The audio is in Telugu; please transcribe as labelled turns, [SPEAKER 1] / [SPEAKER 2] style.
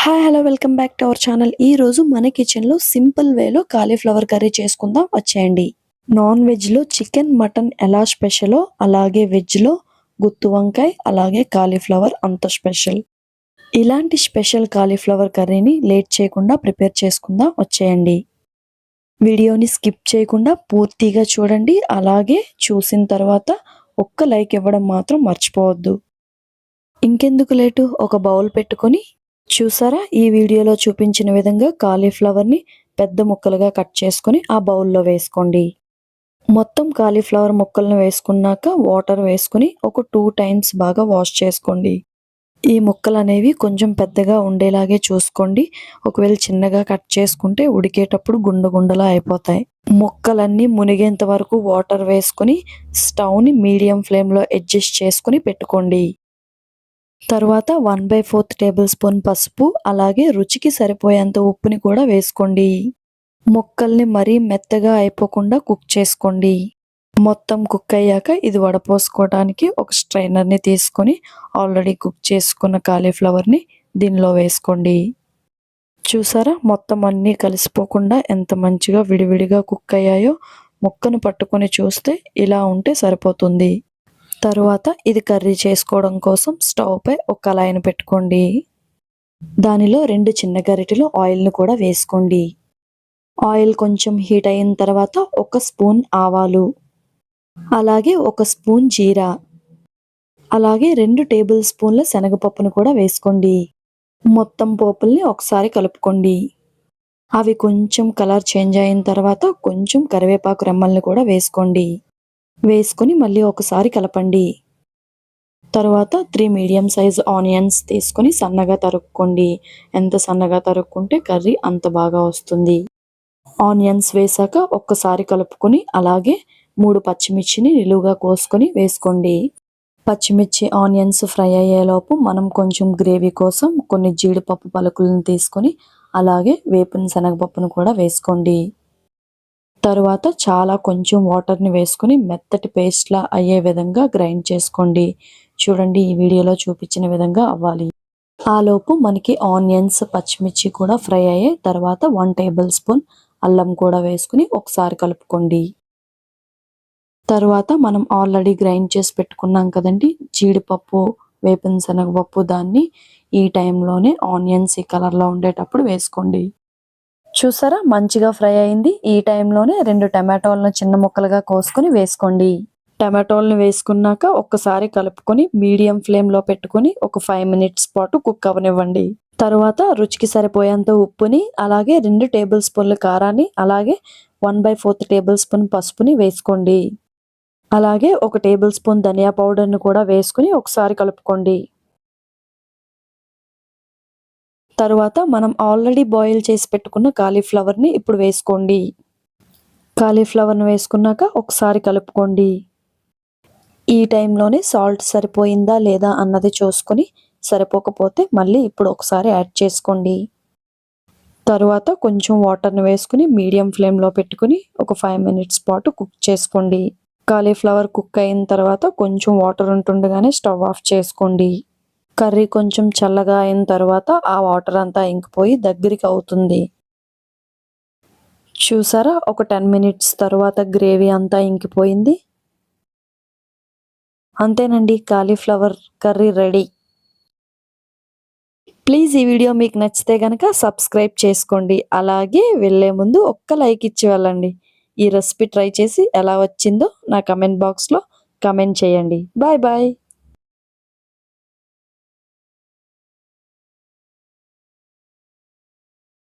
[SPEAKER 1] Hi hello welcome back to our channel ఈ రోజు మన కిచెన్లో సింపుల్ వేలో కాలీఫ్లవర్ కర్రీ చేసుకుందాం. వచ్చేయండి. నాన్ వెజ్లో చికెన్ మటన్ ఎలా స్పెషలో అలాగే వెజ్లో గుత్తు వంకాయ అలాగే కాలీఫ్లవర్ అంత స్పెషల్ ఇలాంటి స్పెషల్ కాలీఫ్లవర్ కర్రీని లేట్ చేయకుండా ప్రిపేర్ చేసుకుందాం. వచ్చేయండి. వీడియోని స్కిప్ చేయకుండా పూర్తిగా చూడండి. అలాగే చూసిన తర్వాత ఒక్క లైక్ ఇవ్వడం మాత్రం మర్చిపోవద్దు. ఇంకెందుకు లేటు? ఒక బౌల్ పెట్టుకొని చూసారా? ఈ వీడియోలో చూపించిన విధంగా కాలీఫ్లవర్ని పెద్ద ముక్కలుగా కట్ చేసుకొని ఆ బౌల్లో వేసుకోండి. మొత్తం కాలీఫ్లవర్ ముక్కలను వేసుకున్నాక వాటర్ వేసుకుని ఒక టూ టైమ్స్ బాగా వాష్ చేసుకోండి. ఈ ముక్కలు అనేవి కొంచెం పెద్దగా ఉండేలాగే చూసుకోండి. ఒకవేళ చిన్నగా కట్ చేసుకుంటే ఉడికేటప్పుడు గుండ గుండలా అయిపోతాయి. ముక్కలన్నీ మునిగేంత వరకు వాటర్ వేసుకుని స్టవ్ని మీడియం ఫ్లేమ్లో అడ్జస్ట్ చేసుకుని పెట్టుకోండి. తర్వాత one by fourth tablespoon పసుపు అలాగే రుచికి సరిపోయేంత ఉప్పుని కూడా వేసుకోండి. ముక్కల్ని మరీ మెత్తగా అయిపోకుండా కుక్ చేసుకోండి. మొత్తం కుక్ అయ్యాక ఇది వడపోసుకోవడానికి ఒక స్ట్రైనర్ని తీసుకొని ఆల్రెడీ కుక్ చేసుకున్న కాలీఫ్లవర్ని దీనిలో వేసుకోండి. చూసారా? మొత్తం అన్నీ కలిసిపోకుండా ఎంత మంచిగా విడివిడిగా కుక్ అయ్యాయో? ముక్కను పట్టుకొని చూస్తే ఇలా ఉంటే సరిపోతుంది. తరువాత ఇది కర్రీ చేసుకోవడం కోసం స్టవ్పై ఒక కళాయిని పెట్టుకోండి. దానిలో రెండు చిన్న గరిటెలు ఆయిల్ను కూడా వేసుకోండి. ఆయిల్ కొంచెం హీట్ అయిన తర్వాత ఒక స్పూన్ ఆవాలు అలాగే ఒక స్పూన్ జీరా అలాగే రెండు టేబుల్ స్పూన్ల శనగపప్పును కూడా వేసుకోండి. మొత్తం పోపుల్ని ఒకసారి కలుపుకోండి. అవి కొంచెం కలర్ చేంజ్ అయిన తర్వాత కొంచెం కరివేపాకు రెమ్మల్ని కూడా వేసుకోండి. వేసుకొని మళ్ళీ ఒకసారి కలపండి. తర్వాత త్రీ మీడియం సైజ్ ఆనియన్స్ తీసుకొని సన్నగా తరుక్కోండి. ఎంత సన్నగా తరుక్కుంటే కర్రీ అంత బాగా వస్తుంది. ఆనియన్స్ వేసాక ఒక్కసారి కలుపుకొని అలాగే మూడు పచ్చిమిర్చిని నిలువుగా కోసుకొని వేసుకోండి. పచ్చిమిర్చి ఆనియన్స్ ఫ్రై అయ్యేలోపు మనం కొంచెం గ్రేవీ కోసం కొన్ని జీడిపప్పు పలుకులను తీసుకొని అలాగే వేపిన శనగపప్పును కూడా వేసుకోండి. తరువాత చాలా కొంచెం వాటర్ని వేసుకుని మెత్తటి పేస్ట్లా అయ్యే విధంగా గ్రైండ్ చేసుకోండి. చూడండి ఈ వీడియోలో చూపించిన విధంగా అవ్వాలి. ఆలోపు మనకి ఆనియన్స్ పచ్చిమిర్చి కూడా ఫ్రై అయ్యాయి తర్వాత వన్ టేబుల్ స్పూన్ అల్లం కూడా వేసుకుని ఒకసారి కలుపుకోండి. తర్వాత మనం ఆల్రెడీ గ్రైండ్ చేసి పెట్టుకున్నాం కదండి జీడిపప్పు వేపిన శనగపప్పు దాన్ని ఈ టైంలోనే ఆనియన్స్ ఈ కలర్లో ఉండేటప్పుడు వేసుకోండి. చూసారా? మంచిగా ఫ్రై అయింది. ఈ టైంలోనే రెండు టమాటోలను చిన్న ముక్కలుగా కోసుకొని వేసుకోండి. టమాటోలను వేసుకున్నాక ఒక్కసారి కలుపుకొని మీడియం ఫ్లేమ్లో పెట్టుకొని ఒక ఫైవ్ మినిట్స్ పాటు కుక్ అవనివ్వండి. తరువాత రుచికి సరిపోయేంత ఉప్పుని అలాగే రెండు టేబుల్ స్పూన్ల కారాన్ని అలాగే one by fourth tablespoon పసుపుని వేసుకోండి. అలాగే ఒక టేబుల్ స్పూన్ ధనియా పౌడర్ని కూడా వేసుకుని ఒకసారి కలుపుకోండి. తరువాత మనం ఆల్రెడీ బాయిల్ చేసి పెట్టుకున్న కాలీఫ్లవర్ని ఇప్పుడు వేసుకోండి. కాలీఫ్లవర్ని వేసుకున్నాక ఒకసారి కలుపుకోండి. ఈ టైంలోనే సాల్ట్ సరిపోయిందా లేదా అన్నది చూసుకొని సరిపోకపోతే మళ్ళీ ఇప్పుడు ఒకసారి యాడ్ చేసుకోండి. తరువాత కొంచెం వాటర్ని వేసుకుని మీడియం ఫ్లేమ్లో పెట్టుకుని ఒక ఫైవ్ మినిట్స్ పాటు కుక్ చేసుకోండి. కాలీఫ్లవర్ కుక్ అయిన తర్వాత కొంచెం వాటర్ ఉంటుండగానే స్టవ్ ఆఫ్ చేసుకోండి. కర్రీ కొంచెం చల్లగా అయిన తర్వాత ఆ వాటర్ అంతా ఇంకిపోయి దగ్గరికి అవుతుంది. చూసారా? ఒక టెన్ మినిట్స్ తర్వాత గ్రేవీ అంతా ఇంకిపోయింది. అంతేనండి కాలీఫ్లవర్ కర్రీ రెడీ. ప్లీజ్ ఈ వీడియో మీకు నచ్చితే కనుక సబ్స్క్రైబ్ చేసుకోండి. అలాగే వెళ్ళే ముందు ఒక్క లైక్ ఇచ్చి వెళ్ళండి. ఈ రెసిపీ ట్రై చేసి ఎలా వచ్చిందో నా కమెంట్ బాక్స్లో కమెంట్ చేయండి. Bye bye.